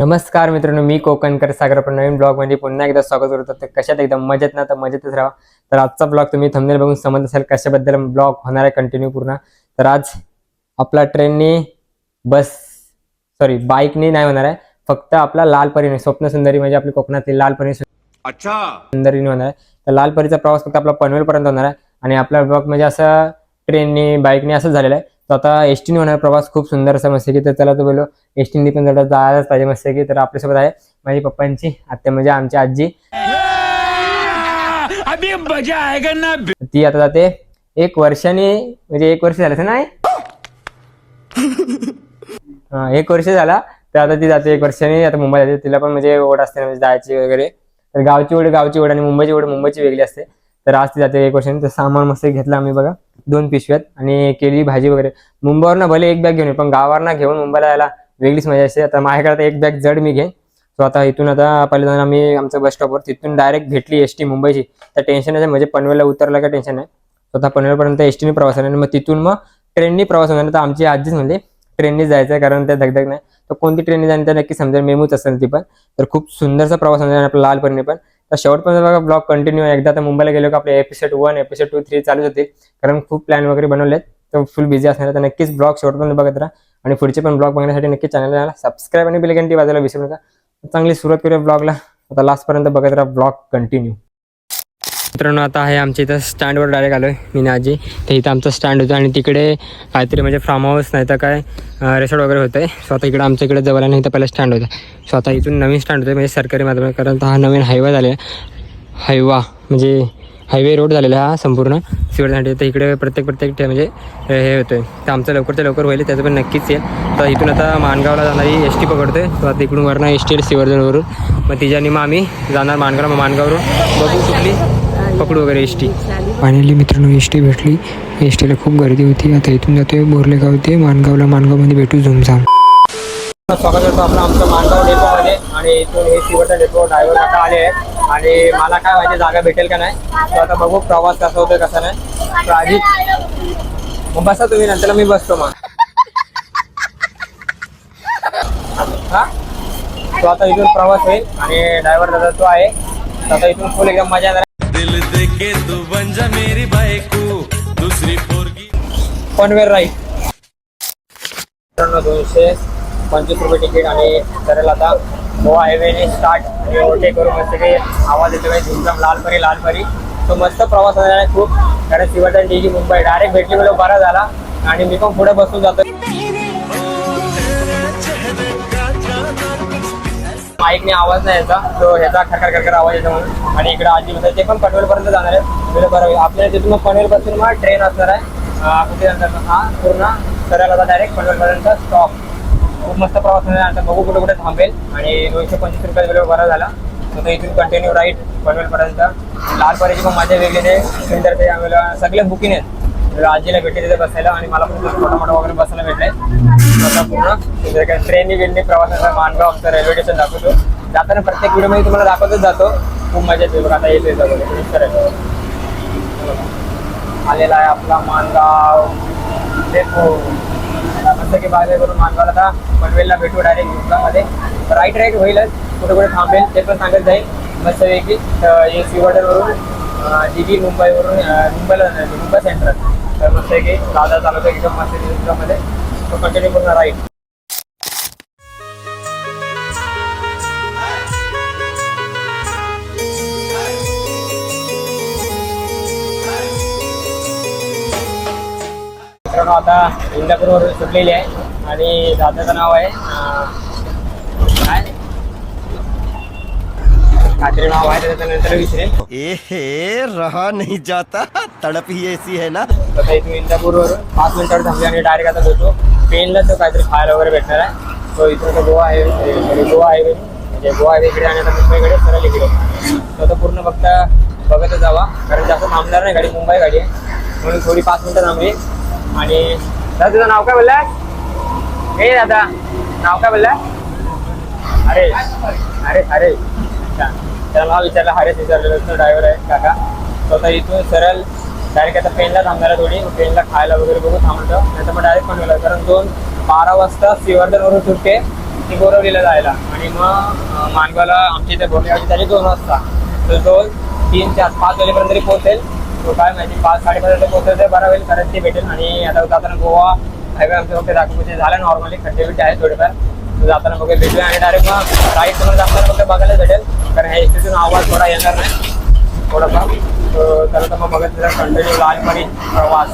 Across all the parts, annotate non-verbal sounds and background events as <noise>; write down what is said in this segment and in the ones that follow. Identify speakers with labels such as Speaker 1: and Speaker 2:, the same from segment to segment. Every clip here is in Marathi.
Speaker 1: नमस्कार मित्रांनो मी कोकणकर सागर आपण नवीन ब्लॉगमध्ये पुन्हा एकदा स्वागत करतो. तर कशात एकदम मजेत ना तर मजेतच राहा. तर आजचा ब्लॉग तुम्ही थंबनेल बघून समजत असेल कशाबद्दल ब्लॉग होणार आहे कंटिन्यू पूर्ण. तर आज आपला ट्रेननी बस सॉरी बाईकनी नाही होणार आहे. फक्त आपला लाल परीने स्वप्न सुंदरी म्हणजे आपली कोकणातली लाल परी
Speaker 2: अच्छा.
Speaker 1: सुंदरीने होणार आहे. तर लाल परीचा प्रवास फक्त आपला पनवेलपर्यंत होणार आहे. आणि आपला ब्लॉग म्हणजे असं ट्रेननी बाईकने असंच झालेलं आहे. तर आता एस टीने होणार प्रवास खूप सुंदर असा मस्त की तर त्याला तो बोललो एस टीने पण जरा जायलाच पाहिजे मस्त की तर आपल्यासोबत आहे माझी पप्पांची आत्या म्हणजे आमची आजी. ती आता जाते एक वर्षाने म्हणजे एक वर्ष झालं नाही <laughs> हा, एक वर्ष झाला तर आता ती जाते एक वर्षाने आता मुंबई जाते तिला पण म्हणजे ओढ असते ना म्हणजे जायची वगैरे. तर गावची ओढ गावची ओढ आणि मुंबईची ओढ मुंबईची वेगळी असते. तर आज ती जाते एक वर्षाने. तर सामान मस्त घेतलं आम्ही बघा. दोन पिशव्यात आणि केली भाजी वगैरे. मुंबईवरनं भले एक बॅग घेऊन ये, पण गावावरनं घेऊन मुंबईला यायला वेगळीच मजा असते आता माझ्याकडे आता एक बॅग जड मी घेईन. सो आता इथून आता पहिले जाऊन आम्ही आमच्या बस स्टॉपवर तिथून डायरेक्ट भेटली एस टी मुंबईची. तर टेन्शन नाही म्हणजे पनवेलला उतरलं का टेन्शन नाही. स्वतः पनवेलपर्यंत एस टीने प्रवास आणि मग तिथून मग ट्रेननी प्रवास होणार. तर आमची आजीच म्हणजे ट्रेननी जायचं आहे कारण त्या धगधग नाही तर कोणती ट्रेननी जाणे तर नक्की समजेल. मेमूच असेल ती पण. तर खूप सुंदरसा प्रवास होणार आपला लालपणी पण. तर शेवटपर्यंत बघा ब्लॉग कंटिन्यू एकदा तर मुंबईला गेलो का आपले episode one episode two three चालूच होतील कारण खूप प्लॅन वगैरे बनवलेत तर फुल बिझी असणार तर नक्कीच ब्लॉग शेवटपर्यंत बघत राहा. आणि पुढचे पण ब्लॉग बघण्यासाठी नक्कीच चॅनलला सबस्क्राईब आणि बिलगंटी वाजायला विसरू नका. चांगली सुरुवात करूया ब्लॉगला आता लास्टपर्यंत बघत राहा. ब्लॉग कंटिन्यू मित्रांनो आता आहे आमच्या इथं स्टँडवर डायरेक्ट आलो आहे मी नाजी तर इथं आमचं स्टँड होतं आणि तिकडे काहीतरी म्हणजे फार्म हाऊस नाही तर काय रेसॉर्ट वगैरे होतं सो आता इकडे आमच्या इकडे जवळ नाही तर पहिला स्टँड होतं. सो आता इथून नवीन स्टँड होतं म्हणजे सरकारी माध्यम कारण हा नवीन हायवा झालेला हायवा म्हणजे हायवे रोड झालेला हा संपूर्ण. सिवडसाठी तर इकडे प्रत्येक प्रत्येक ठे- म्हणजे हे होतं तर आमचं लवकर ते लवकर होईल त्याचं पण नक्कीच येईल. तर इथून आता माणगावला जाणारी एस टी पकडतोय. तर आता इकडून वरनं एस टी सिवर्धनवरून मग तिच्यानी मग आम्ही जाणार माणगाव माणगावरून बघू कुठली पकडू वगैरे एस टी
Speaker 3: फायनली मित्रांनो एस टी भेटली. एस टीला खूप गर्दी होती. आता इथून जातोय बोरलेगाव ते मानगावला. मानगावमध्ये भेटू झुमझाम.
Speaker 1: स्वागत करतो आपलं आमचं माणगाव डेपोमध्ये. आणि इथून हे सिवरचा डेपो ड्रायव्हर आता आले आहेत. आणि मला काय माहिती जागा भेटेल का नाही. तर आता बघू प्रवास कसा होतोय कसा नाही. तर आधी मग बसा तुम्ही नंतर मी बसतो मग. हा? तो आता इथून प्रवास होईल. आणि ड्रायव्हर दादा तो आहे. तर आता इथून फुल एकदम मजा येणार
Speaker 2: के तू बन जा मेरी बायको दुसरी पोरगी
Speaker 1: पनवेल राईट. मित्रांनो दोनशे पंचवीस रुपये तिकीट आणि सरळ आता. गोवा हायवेने स्टार्ट आणि ओटे करून मस्त काही आवाज येतो काही झुमझम लालपरी लालपरी. तो मस्त प्रवास आहे खूप. कारण शिवटन डी मुंबई डायरेक्ट भेटली मला बरा झाला. आणि मी पण पुढे बसून जातो माईकने आवाज नाही याचा तो ह्याचा खरखर खरखर आवाज येतो म्हणून. आणि इकडे आजी बसायचे ते पण पनवेलपर्यंत जाणार आहे म्हणजे बरं होईल आपल्याला तिथून मग पनवेलपासून मग ट्रेन असणार आहे. कुठे नंतर हा पूर्ण सरळला डायरेक्ट पनवेलपर्यंत स्टॉप खूप मस्त प्रवास होणार आता बघू कुठे कुठे थांबेल. आणि दोनशे पंचवीस रुपये वेळ बरा झाला. तर इथून कंटिन्यू राईट पनवेलपर्यंत. लालपरीची पण माझ्या वेगळे आहे सुंदर ते आम्हाला सगळे बुकिंग आहेत. आजीला भेटले तिथे बसायला आणि मला पण मोठा मोठा वगैरे बसायला भेटलाय आता पूर्ण. ट्रेननी बिलनी प्रवासाचा मानगाव आमचं रेल्वे स्टेशन दाखवतो. जाताना प्रत्येक व्हिडिओमध्ये तुम्हाला दाखवतच जातो. खूप मजा येते बघा आता येते बघा आलेला आहे आपला मानगाव डेपो की बाय करून मानगावला आता पनवेलला भेटू डायरेक्ट गुजरातमध्ये राईट राईट होईलच. कुठे कुठे थांबेल ते पण सांगत जाईल. मस्त पैकी हे जी दिल्ली मुंबईवरून मुंबईला मुंबई सेंट्रल तर मस्त की दादा तालुका एकदम मस्त गुजरातमध्ये कंटिन्यू पूर्ण राईट मित्रांनो आता इंदापूरवरून सुटलेली आहे आणि दादाचं नाव आहे अं, काय काहीतरी नाव आहे त्याचं नंतर विसरेल
Speaker 4: एहे रहा नहीं जाता। तड़प ही ऐसी है ना।
Speaker 1: आता इथून इंदापूरवरून पाच मिनिटावर थांबले आणि डायरेक्ट आता भेटू पेनला तो काहीतरी खायला वगैरे भेटणार आहे तो इथून तो Goa highway sorry Goa highway म्हणजे गोवा हायवे इकडे आणि आता मुंबईकडे सरळ इकडे तो आता पूर्ण बघता बघतच जावा कारण जास्त थांबणार नाही गाडी मुंबई गाडी आहे। म्हणून थोडी पाच मिनिटं थांबली। आणि दादा तुझं नाव काय बोलला? हे दादा नाव काय बोलला? अरे अरे अरे अच्छा त्याला नाव विचारलं हरेश विचारलेलं ड्रायव्हर आहे काका. तो आता इथून सरळ डायरेक्ट आता पेनला थांबणार थोडी. पेनला खायला वगैरे बघू थांबतो. नाही तर मग डायरेक्ट पण कारण दोन बारा वाजता सिवर्धनवरून सुटते ती बोरवलीला जायला. आणि मग मानगावला आमच्या इथे बोरगावची झाली दोन वाजता. तर तो तीन चार पाच वाजेपर्यंत तरी पोहोचेल. तो काय माहिती पाच साडेपाचपर्यंत पोहोचेल तर बरा होईल कारण ते भेटेल. आणि आता जाताना गोवा हायवे आमच्या फक्त दाखवून झालं नॉर्मली खड्डे बिड्डे आहेत थोडेफार. जाताना बघा भेटूया आणि डायरेक्ट मग राईट समोर जाताना फक्त बघायला भेटेल. कारण ह्या इस्टेतून आवाज थोडा येणार नाही. थोडासा. तर तर मग बघत कंटिन्यू लहानपणी प्रवास.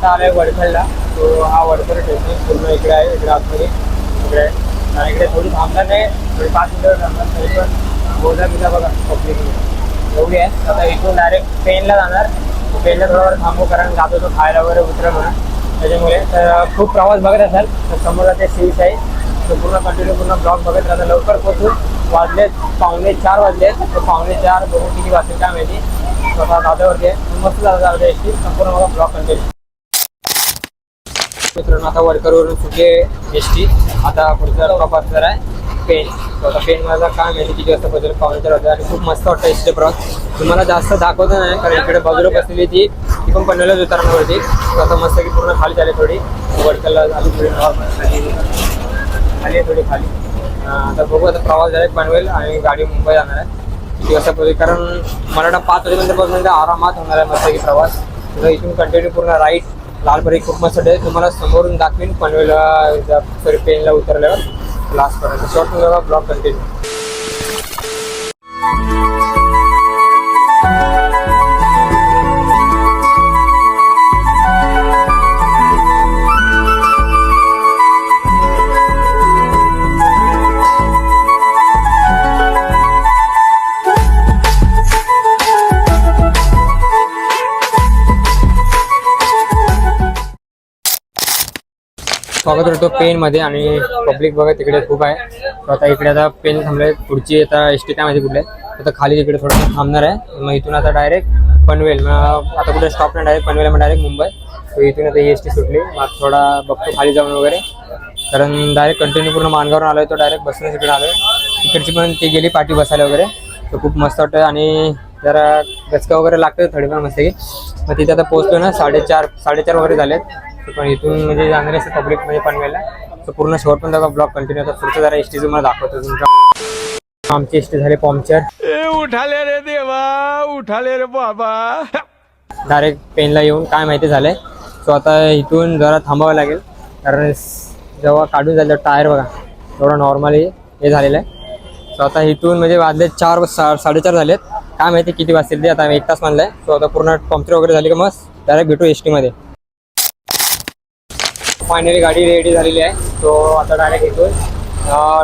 Speaker 1: आता आलाय वडखलला. तो हा वडखल स्टेशन पूर्ण इकडे आहे इकडे आतमध्ये. इकडे. आहे. आणि इकडे थोडी थांबणार नाही. थोडी पाच मिनिटं थांबणार तरी पण बोजा बिजा बघा पब्लिक एवढी आहे. आता इथून डायरेक्ट पेनला जाणार. पेनला थोडा थांबू कारण जातो तो खायला वगैरे उतरा म्हणून. त्याच्यामुळे तर खूप प्रवास बघत असाल तर समोर ते सीट आहे. तो पूर्ण कंटिन्यू पूर्ण ब्लॉग बघत राहता. लवकर पोहोचून वाजलेत पावणे चार वाजले तर पावणे चार बघून किती वाजले काय माहिती. स्वतः दादावरती आहे. मस्त दादा दादा संपूर्ण मला ब्लॉग कंटिन्यू मित्रांनो आता वर्करवरून सुटले एस टी. आता पुढचा प्रवास जर आहे पेन. आता पेन माझा काय माहिती किती वाजता बदल पावणे होतं आणि खूप मस्त वाटतं एस टी प्रवास. तुम्हाला जास्त दाखवत नाही कारण इकडे बाजूला बसलेली ती ती पण पनवेलच उतरण्यावरती आता मस्त की पूर्ण खाली झाली थोडी. वर्करला आली थोडी खाली आहे थोडी खाली. आता बघू आता प्रवास झाला पनवेल आणि गाडी मुंबई जाणार आहे. किती वाजता कारण मला वाटतं पाच वाजेपर्यंत पोहोचून आरामात होणार आहे मस्त की प्रवास. इथून कंटिन्यू पूर्ण राईट लालपरी खूप मस्त आहे. तुम्हाला समोरून दाखवीन पनवेलला सॉरी पेनला उतरल्यावर. लास्टपर्यंत शॉर्ट ब्लॉक कंटिन्यू स्वागत करतो पेन मध्ये आणि पब्लिक बघा तिकडे खूप आहे. आता इकडे आता पेन थांबले पुढची आता एस टी काय माहिती कुठले आता खाली तिकडे थोडंसं थांबणार आहे. मग इथून आता डायरेक्ट पनवेल मग आता कुठे स्टॉप नाही डायरेक्ट पनवेल मग डायरेक्ट मुंबई. तर इथून आता एस टी सुटली. मग थोडा बघतो खाली जाऊन वगैरे. कारण डायरेक्ट कंटिन्यू पूर्ण मानगावर आलोय तो डायरेक्ट बसूनच इकडे आलोय. तिकडची पण ती गेली पाठी बसायला वगैरे. तर खूप मस्त वाटतं आणि जरा गचका वगैरे लागतं थोडीफार मस्त की मग तिथे आता पोहोचलो ना साडेचार साडेचार वगैरे झालेत. पण इथून म्हणजे जाणारे असं पब्लिक म्हणजे पनवेलला तर पूर्ण शेवट पण त्याचा ब्लॉग कंटिन्यू होता. पुढचं जरा एस टी तुम्हाला दाखवतो तुमचा. आमची एस टी झाली
Speaker 2: ए उठाले रे देवा उठाले रे बाबा.
Speaker 1: डायरेक्ट पेनला येऊन काय माहिती झालंय. सो आता इथून जरा थांबावं लागेल. कारण जेव्हा काढून झालं टायर बघा थोडं नॉर्मली हे झालेलं आहे. सो आता इथून म्हणजे वाजले चार सा साडेचार झालेत. काय माहिती किती वाजतील ते आता एक तास मानलाय. सो आता पूर्ण पंक्चर वगैरे झाली का मग डायरेक्ट भेटू एस टीमध्ये फायनली गाडी रेडी झालेली आहे. सो आता डायरेक्ट इथून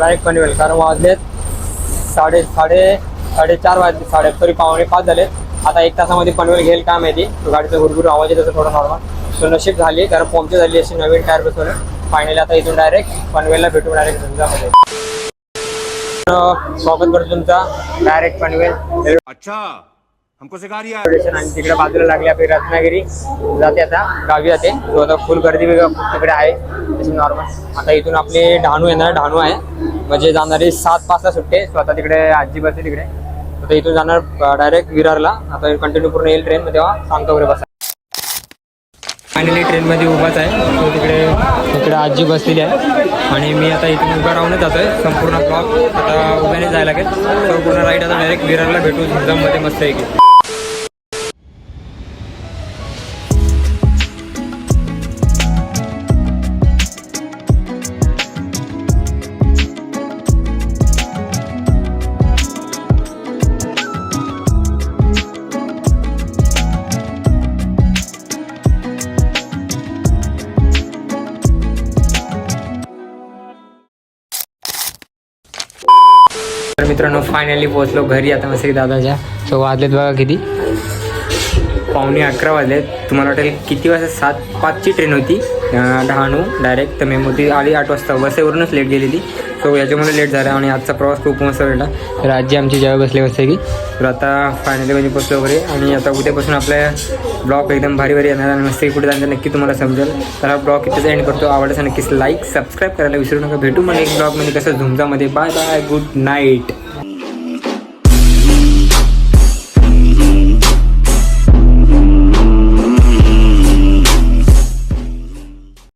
Speaker 1: डायरेक्ट पनवेल कारण वाजलेत साडे साडे साडेचार वाजले साडे तरी पावणे पाच झालेत आता एक तासामध्ये पनवेल घेईल काय माहिती? तो गाडीचा गुरगुर आवाज येतो थोडा नॉर्मल सो नशीब झाली कारण पंक्चर झाली अशी नवीन टायर बसवलं. फायनली आता इथून डायरेक्ट पनवेलला भेटू डायरेक्ट झंझामध्ये. स्वागत करतो तुमचा. डायरेक्ट पनवेल.
Speaker 2: अच्छा. हमको सिखा रिया
Speaker 1: आणि तिकडे बाजूला लागली आपली रत्नागिरी जाते आता गावी जाते. तो आता फुल गर्दी तिकडे आहे. तशी नॉर्मल आता इथून आपली डहाणू येणार डहाणू आहे. म्हणजे जाणारी सात पाचला सुट्टे सो आता तिकडे आजी बसते तिकडे. आता इथून जाणार डायरेक्ट विरारला. आता कंटिन्यू पूर्ण येईल ट्रेन तेव्हा सांगतो वगैरे बसा. फायनली ट्रेनमध्ये उभाच आहे. तो तिकडे तिकडे आजी बसलेली आहे. आणि मी आता इथून उभा राहूनच जातो आहे संपूर्ण ब्लॉक आता उभ्याने जायला लागेल. संपूर्ण राईट आता डायरेक्ट विरारला भेटू. झुंजामध्ये मस्त आहे की तर मित्रांनो फायनली पोहोचलो घरी. आता मस्त दादाच्या. सो वाजलेत बघा किती? पावणे अकरा वाजलेत. तुम्हाला वाटेल किती वाजता? सात पाचची ट्रेन होती. डहाणू डायरेक्ट तर मेमो ती आली आठ वाजता. बसेवरूनच लेट गेलेली. सो याच्यामुळे लेट झाला आणि आजचा प्रवास खूप मस्त भेटला तर आजी आमची जेव्हा बसले बसते की तर आता फायनली म्हणजे पोचलो वगैरे. आणि आता उद्यापासून आपल्या ब्लॉग एकदम भारी भारी येणार आणि मस्त कुठे जाणार. नक्की तुम्हाला समजेल. तर हा ब्लॉग इथेच एंड करतो. आवडल्यास नक्कीच लाईक सबस्क्राईब करायला विसरू नका. भेटू म्हणजे एक ब्लॉगमध्ये कसं झुमजामध्ये बाय बाय गुड नाईट